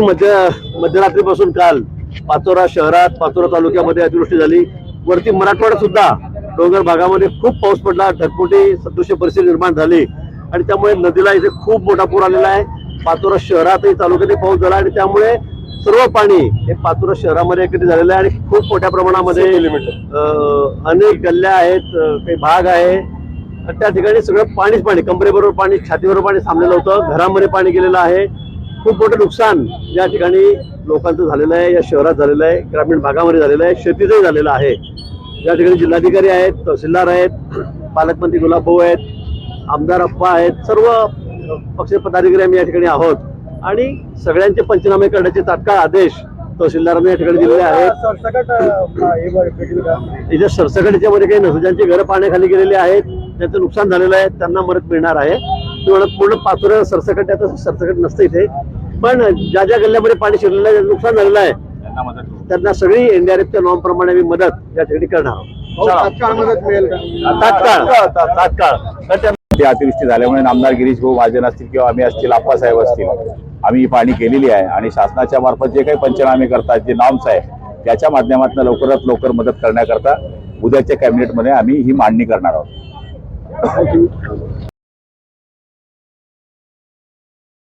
मध्य मध्यरात्रीपासून काल पाचोरा शहरात पाचोरा तालुक्यामध्ये अतिवृष्टी झाली. वरती मराठवाड्यात सुद्धा डोंगर भागामध्ये खूप पाऊस पडला. ढगफुटी सदृश्य परिस्थिती निर्माण झाली. आणि त्यामुळे नदीला इथे खूप मोठा पूर आलेला आहे. पाचोरा शहरातही तालुक्यातही पाऊस झाला आणि त्यामुळे सर्व पाणी हे पाचोरा शहरामध्ये एकत्रित झालेलं आहे आणि खूप मोठ्या प्रमाणामध्ये अनेक गल्ल्या आहेत काही भाग आहे. त्या ठिकाणी सगळं पाणीच पाणी कमरेबरोबर पाणी छातीबरोबर पाणी थांबलेलं होतं. घरामध्ये पाणी गेलेलं आहे. खूप मोठं नुकसान या ठिकाणी लोकांचं झालेलं आहे या शहरात झालेलं आहे ग्रामीण भागामध्ये झालेलं आहे शेतीचंही झालेलं आहे. या ठिकाणी जिल्हाधिकारी आहेत तहसीलदार आहेत पालकमंत्री गुलाबभाऊ आहेत आमदार अप्पा आहेत सर्व पक्ष पदाधिकारी आम्ही या ठिकाणी आहोत. आणि सगळ्यांचे पंचनामे करण्याचे तात्काळ आदेश तहसीलदारांनी या ठिकाणी दिलेले आहेत. इथे सरसकटच्या मध्ये काही नसतं ज्यांची घरं पाण्याखाली गेलेली आहेत. त्यांचं नुकसान झालेलं आहे त्यांना मदत मिळणार आहे. ते म्हणत पूर्ण पाचोऱ्या सरसकट त्याचं सरसकट नसतं इथे. पण ज्या ज्या गल्ल्यामध्ये पाणी शिरलेलं आहे नुकसान झालेलं आहे. त्यांना सगळी एनडीआरएफच्या नॉर्म प्रमाणे आम्ही मदत या ठिकाणी करणार आहोत. तात्काळ मदत मिळेल का? तात्काळ. तात्काळ. तर त्या- ते अतिवृष्टी झाल्यामुळे आमदार गिरीश भाऊ महाजन असतील किंवा आम्ही असतील आप्पासाहेब असतील आम्ही ही पाणी केलेली आहे. आणि शासनाच्या मार्फत जे काही पंचनामे करतात जे नॉर्म्स आहे त्याच्या माध्यमातून लवकरात लवकर मदत करण्याकरता उद्याच्या कॅबिनेटमध्ये आम्ही ही मांडणी करणार आहोत.